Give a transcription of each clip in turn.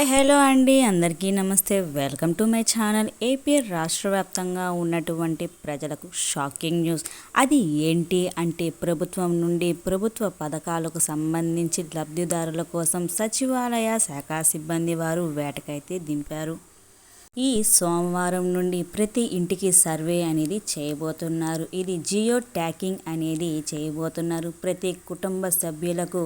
Hi hello అండి. అందరికీ నమస్తే. Welcome to my channel. AP రాష్ట్ర వ్యాప్తంగా ఉన్నటువంటి ప్రజలకు షాకింగ్ న్యూస్. అది ఏంటి అంటే ప్రభుత్వం నుండి ప్రభుత్వ పథకాలకు సంబంధించి లబ్ధిదారుల కోసం సచివాలయ శాఖ సిబ్బంది వారు వేటకైతే దింపారు. ఈ సోమవారం నుండి ప్రతి ఇంటికి సర్వే అనేది చేయబోతున్నారు. ఇది జియో ట్యాకింగ్ అనేది చేయబోతున్నారు. ప్రతి కుటుంబ సభ్యులకు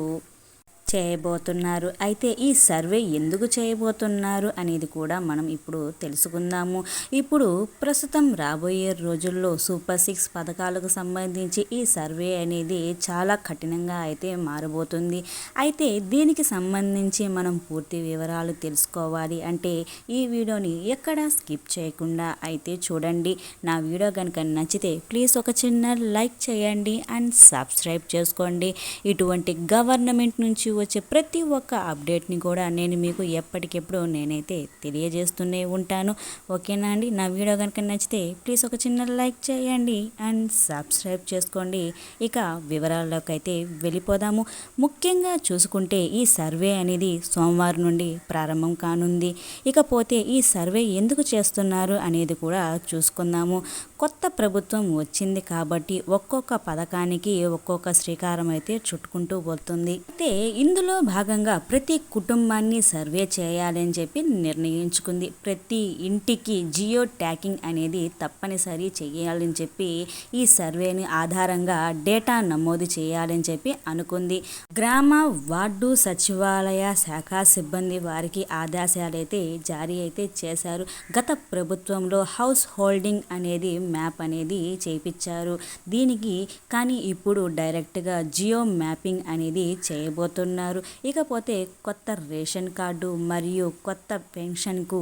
చేయబోతున్నారు. అయితే ఈ సర్వే ఎందుకు చేయబోతున్నారు అనేది కూడా మనం ఇప్పుడు తెలుసుకుందాము. ఇప్పుడు ప్రస్తుతం రాబోయే రోజుల్లో సూపర్ సిక్స్ పథకాలకు సంబంధించి ఈ సర్వే అనేది చాలా కఠినంగా అయితే మారబోతుంది. అయితే దీనికి సంబంధించి మనం పూర్తి వివరాలు తెలుసుకోవాలి అంటే ఈ వీడియోని ఎక్కడ స్కిప్ చేయకుండా అయితే చూడండి. నా వీడియో కనుక నచ్చితే ప్లీజ్ ఒక చిన్న లైక్ చేయండి అండ్ సబ్స్క్రైబ్ చేసుకోండి. ఇటువంటి గవర్నమెంట్ నుంచి వచ్చే ప్రతి ఒక్క అప్డేట్ని కూడా నేను మీకు ఎప్పటికెప్పుడు నేనైతే తెలియజేస్తూనే ఉంటాను. ఓకేనా అండి? నా వీడియో కనుక నచ్చితే ప్లీజ్ ఒక చిన్న లైక్ చేయండి అండ్ సబ్స్క్రైబ్ చేసుకోండి. ఇక వివరాల్లోకి అయితే వెళ్ళిపోదాము. ముఖ్యంగా చూసుకుంటే ఈ సర్వే అనేది సోమవారం నుండి ప్రారంభం కానుంది. ఇకపోతే ఈ సర్వే ఎందుకు చేస్తున్నారు అనేది కూడా చూసుకుందాము. కొత్త ప్రభుత్వం వచ్చింది కాబట్టి ఒక్కొక్క పథకానికి ఒక్కొక్క శ్రీకారం అయితే చుట్టుకుంటూ పోతుంది. అయితే ఇందులో భాగంగా ప్రతి కుటుంబాన్ని సర్వే చేయాలని చెప్పి నిర్ణయించుకుంది. ప్రతి ఇంటికి జియో ట్యాకింగ్ అనేది తప్పనిసరి చేయాలని చెప్పి ఈ సర్వేని ఆధారంగా డేటా నమోదు చేయాలని చెప్పి అనుకుంది. గ్రామ వార్డు సచివాలయ శాఖ సిబ్బంది వారికి ఆదేశాలు అయితే జారీ అయితే చేశారు. గత ప్రభుత్వంలో హౌస్ హోల్డింగ్ అనేది మ్యాప్ అనేది చేపించారు దీనికి కానీ ఇప్పుడు డైరెక్ట్గా జియో మ్యాపింగ్ అనేది చేయబోతున్నారు. ఇకపోతే కొత్త రేషన్ కార్డు మరియు కొత్త పెన్షన్కు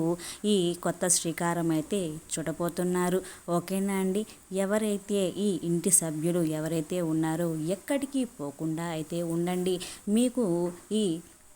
ఈ కొత్త శ్రీకారం అయితే చుడపోతున్నారు ఓకేనా అండి? ఎవరైతే ఈ ఇంటి సభ్యులు ఎవరైతే ఉన్నారో ఎక్కడికి పోకుండా అయితే ఉండండి. మీకు ఈ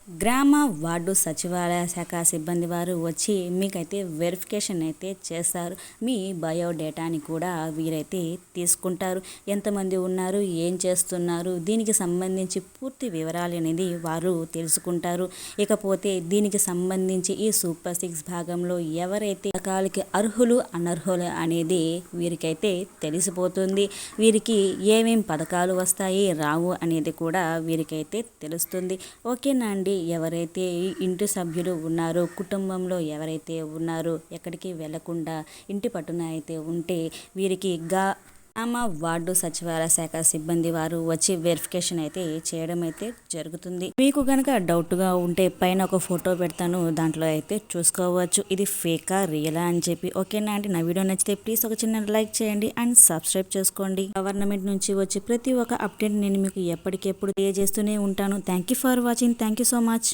గ్రామ వార్డు సచివాలయ శాఖ సిబ్బంది వారు వచ్చి మీకైతే వెరిఫికేషన్ అయితే చేస్తారు. మీ బయోడేటాని కూడా వీరైతే తీసుకుంటారు. ఎంతమంది ఉన్నారు? ఏం చేస్తున్నారు? దీనికి సంబంధించి పూర్తి వివరాలు అనేది వారు తెలుసుకుంటారు. ఇకపోతే దీనికి సంబంధించి ఈ సూపర్ సిక్స్ భాగంలో ఎవరైతే రకాలకి అర్హులు అనర్హులు అనేది వీరికైతే తెలిసిపోతుంది. వీరికి ఏమేం పథకాలు వస్తాయి? రావు అనేది కూడా వీరికైతే తెలుస్తుంది. ఓకేనా అండి? ఎవరైతే ఇంటి సభ్యులు ఉన్నారో కుటుంబంలో ఎవరైతే ఉన్నారో ఎక్కడికి వెళ్ళకుండా ఇంటి పట్టున అయితే ఉంటే వీరికి గా గ్రామ వార్డు సచివాలయ శాఖ సిబ్బంది వారు వచ్చి వెరిఫికేషన్ అయితే చేయడం అయితే జరుగుతుంది. మీకు కనుక డౌట్గా ఉంటే పైన ఒక ఫోటో పెడతాను దాంట్లో అయితే చూసుకోవచ్చు. ఇది ఫేకా రియలా అని చెప్పి. ఓకేనా అంటే నా వీడియో నచ్చితే ప్లీజ్ ఒక చిన్న లైక్ చేయండి అండ్ సబ్స్క్రైబ్ చేసుకోండి. గవర్నమెంట్ నుంచి వచ్చి ప్రతి ఒక్క అప్డేట్ నేను మీకు ఎప్పటికెప్పుడు తెలియజేస్తూనే ఉంటాను. Thank you for watching thank you so much